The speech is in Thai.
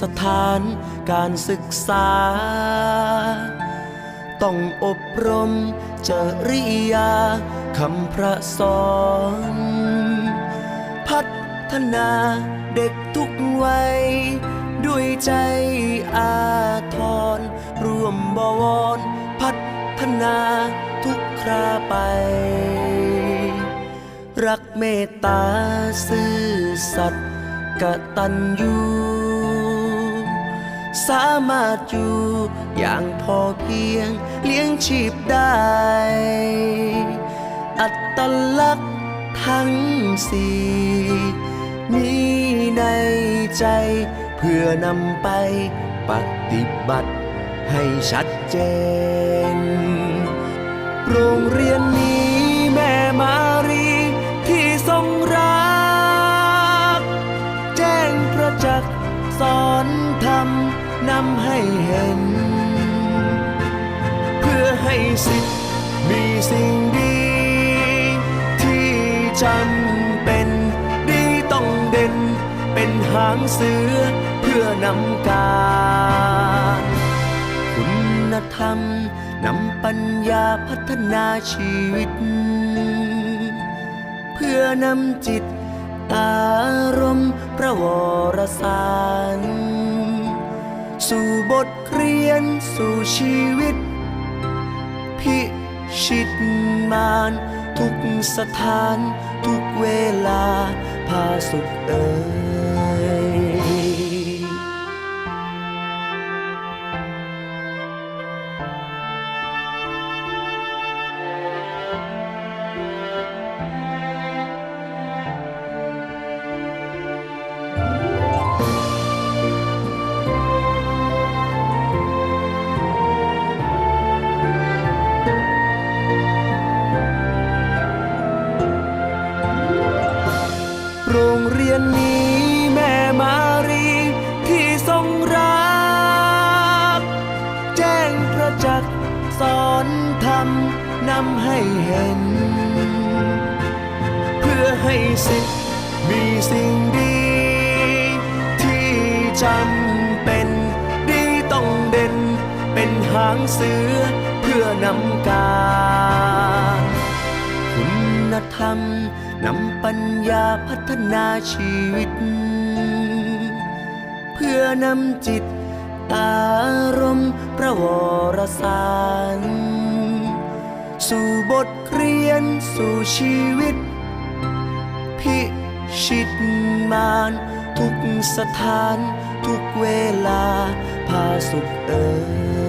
สถานการศึกษา ต้องอบรมจริยาคำพระสอน พัฒนาเด็กทุกวัย ด้วยใจอาทรร่วมบวร พัฒนาทุกคราไป รักเมตตาซื่อสัตย์กตัญญู สามารถอยู่อย่างพอเพียงเลี้ยงชีพได้ อัตลักษณ์ทั้งสี่มีในใจ เพื่อนำไปปฏิบัติให้ชัดเจน โรงเรียนนี้ำให้เห็น เพื่อให้สิทธิ์มีสิ่งดี ที่จำเป็นดีต้องเด่น เป็นหางเสือเพื่อนำการคุณธรรมนำปัญญาพัฒนาชีวิต เพื่อนำจิตอารมณ์พระวรสาร สู่บทเรียนสู่ชีวิต พิชิตมานทุกสถานทุกเวลาพาสุขเอ่ย รงเรียนนี้แม่มารีที่ทรงรัก แจ้งประจักษ์สอนธรรมนำให้เห็น เพื่อให้สิทธิ์มีสิ่งดี ที่จำเป็นดีต้องเด่น เป็นหางเสือเพื่อนำการ ธรรมนำปัญญาพัฒนาชีวิต เพื่อนำจิต อารมณ์พระวรสาร สู่บทเรียนสู่ชีวิต พิชิตมารทุกสถานทุกเวลาพาสุขเอ่ย